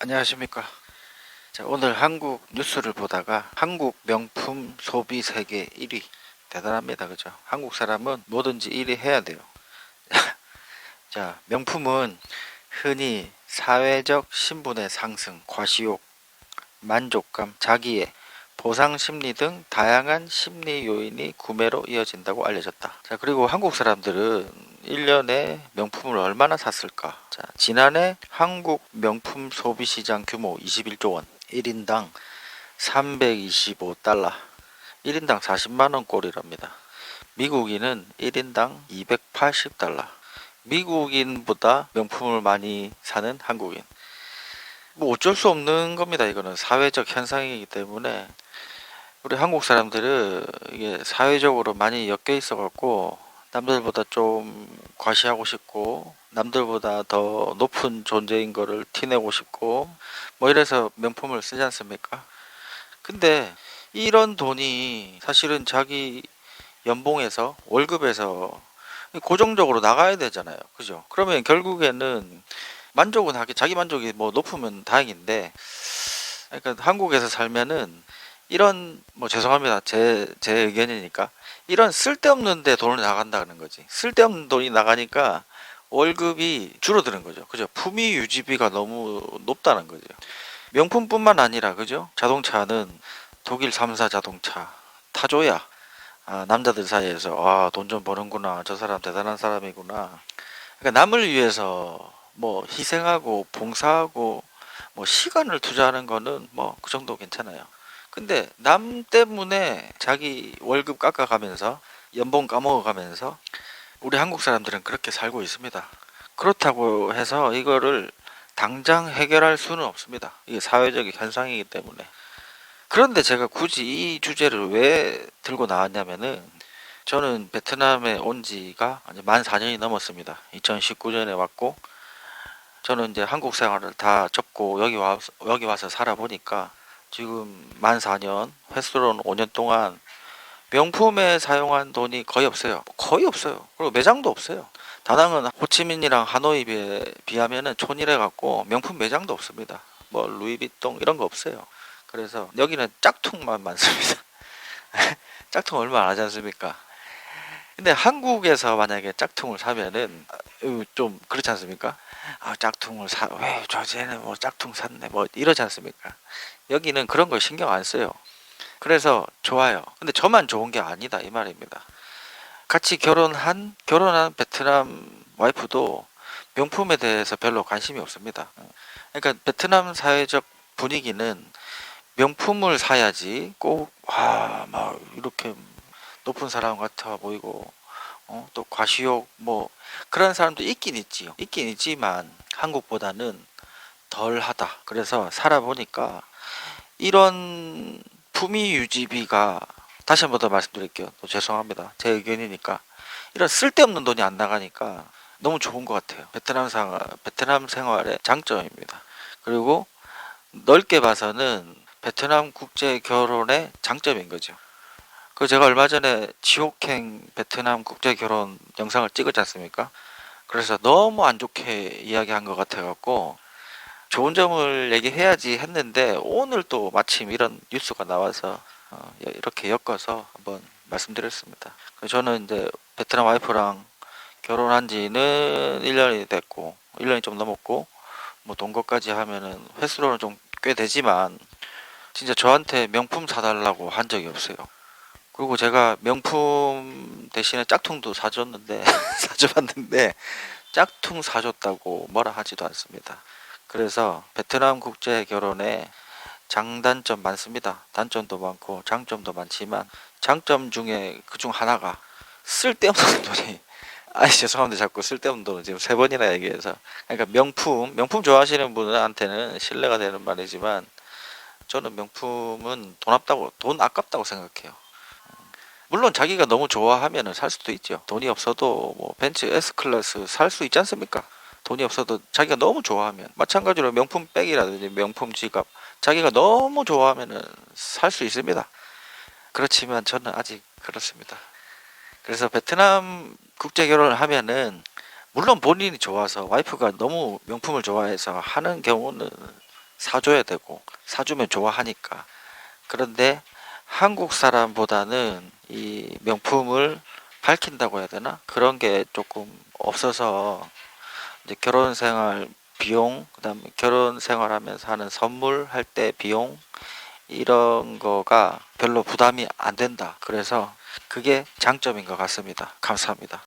안녕하십니까. 자, 오늘 한국 뉴스를 보다가 한국 명품 소비 세계 1위. 대단합니다. 그죠? 한국 사람은 뭐든지 1위 해야 돼요. 자, 명품은 흔히 사회적 신분의 상승, 과시욕, 만족감, 자기애, 보상 심리 등 다양한 심리 요인이 구매로 이어진다고 알려졌다. 자, 그리고 한국 사람들은 1년에 명품을 얼마나 샀을까? 자, 지난해 한국 명품 소비 시장 규모 21조 원, 1인당 325달러, 1인당 40만 원 꼴이랍니다. 미국인은 1인당 280달러. 미국인보다 명품을 많이 사는 한국인. 뭐 어쩔 수 없는 겁니다. 이거는 사회적 현상이기 때문에 우리 한국 사람들은 이게 사회적으로 많이 엮여 있어 갖고 남들보다 좀 과시하고 싶고 남들보다 더 높은 존재인 거를 티내고 싶고 뭐 이래서 명품을 쓰지 않습니까? 근데 이런 돈이 사실은 자기 연봉에서 월급에서 고정적으로 나가야 되잖아요. 그죠? 그러면 결국에는 만족은 하게 자기 만족이 뭐 높으면 다행인데 그러니까 한국에서 살면은 이런 뭐 죄송합니다. 제 제 의견이니까 이런 쓸데없는 데 돈을 나간다는 거지. 쓸데없는 돈이 나가니까 월급이 줄어드는 거죠. 그죠? 품위 유지비가 너무 높다는 거죠. 명품뿐만 아니라 그죠? 자동차는 독일 3사 자동차 타조야. 아, 남자들 사이에서 아, 돈 좀 버는구나. 저 사람 대단한 사람이구나. 그러니까 남을 위해서 뭐 희생하고 봉사하고 뭐 시간을 투자하는 거는 뭐 그 정도 괜찮아요. 근데 남 때문에 자기 월급 깎아가면서 연봉 까먹어가면서 우리 한국 사람들은 그렇게 살고 있습니다. 그렇다고 해서 이거를 당장 해결할 수는 없습니다. 이게 사회적인 현상이기 때문에. 그런데 제가 굳이 이 주제를 왜 들고 나왔냐면은 저는 베트남에 온 지가 이제 만 4년이 넘었습니다. 2019년에 왔고 저는 이제 한국 생활을 다 접고 여기 와 여기 와서 살아보니까 지금 만 4년 횟수로는 5년 동안 명품에 사용한 돈이 거의 없어요. 거의 없어요. 그리고 매장도 없어요. 다낭은 호치민이랑 하노이에 비해- 비하면은 촌이래 갖고 명품 매장도 없습니다. 뭐 루이비통 이런 거 없어요. 그래서 여기는 짝퉁만 많습니다. 짝퉁 얼마 안 하지 않습니까? 근데 한국에서 만약에 짝퉁을 사면은 어, 좀 그렇지 않습니까? 아 짝퉁을 사 왜저 쟤는 뭐 짝퉁 샀네 뭐 이러지 않습니까? 여기는 그런 걸 신경 안 써요. 그래서 좋아요. 근데 저만 좋은 게 아니다 이 말입니다. 같이 결혼한 결혼한 베트남 와이프도 명품에 대해서 별로 관심이 없습니다. 그러니까 베트남 사회적 분위기는 명품을 사야지 꼭 와 막 이렇게 높은 사람 같아 보이고 어, 또 과시욕 뭐 그런 사람도 있긴 있지요. 있긴 있지만 한국보다는 덜하다. 그래서 살아보니까 이런 품위 유지비가 다시 한 번 더 말씀드릴게요. 또 죄송합니다. 제 의견이니까 이런 쓸데없는 돈이 안 나가니까 너무 좋은 것 같아요. 베트남 생활, 베트남 생활의 장점입니다. 그리고 넓게 봐서는 베트남 국제 결혼의 장점인 거죠. 그 제가 얼마 전에 지옥행 베트남 국제 결혼 영상을 찍었지 않습니까? 그래서 너무 안 좋게 이야기한 것 같아 갖고 좋은 점을 얘기해야지 했는데 오늘 또 마침 이런 뉴스가 나와서 어, 이렇게 엮어서 한번 말씀드렸습니다. 그래서 저는 이제 베트남 와이프랑 결혼한 지는 1년이 됐고 1년이 좀 넘었고 뭐 동거까지 하면은 횟수로는 좀 꽤 되지만 진짜 저한테 명품 사달라고 한 적이 없어요. 그리고 제가 명품 대신에 짝퉁도 사줬는데 사줘봤는데 짝퉁 사줬다고 뭐라 하지도 않습니다. 그래서 베트남 국제 결혼에 장단점 많습니다. 단점도 많고 장점도 많지만 장점 중에 그중 하나가 쓸데없는 돈이 아니 죄송합니다 자꾸 쓸데없는 돈을 지금 세 번이나 얘기해서 그러니까 명품 명품 좋아하시는 분한테는 신뢰가 되는 말이지만 저는 명품은 돈 아깝다고 돈 아깝다고 생각해요. 물론 자기가 너무 좋아하면은 살 수도 있죠. 돈이 없어도 뭐 벤츠 S 클래스 살 수 있지 않습니까? 돈이 없어도 자기가 너무 좋아하면 마찬가지로 명품 백이라든지 명품 지갑 자기가 너무 좋아하면은 살수 있습니다. 그렇지만 저는 아직 그렇습니다. 그래서 베트남 국제 결혼을 하면은 물론 본인이 좋아서 와이프가 너무 명품을 좋아해서 하는 경우는 사줘야 되고 사주면 좋아하니까 그런데 한국 사람보다는 이 명품을 밝힌다고 해야 되나? 그런 게 조금 없어서 이제 결혼 생활 비용 그다음에 결혼 생활하면서 하는 선물 할 때 비용 이런 거가 별로 부담이 안 된다. 그래서 그게 장점인 것 같습니다. 감사합니다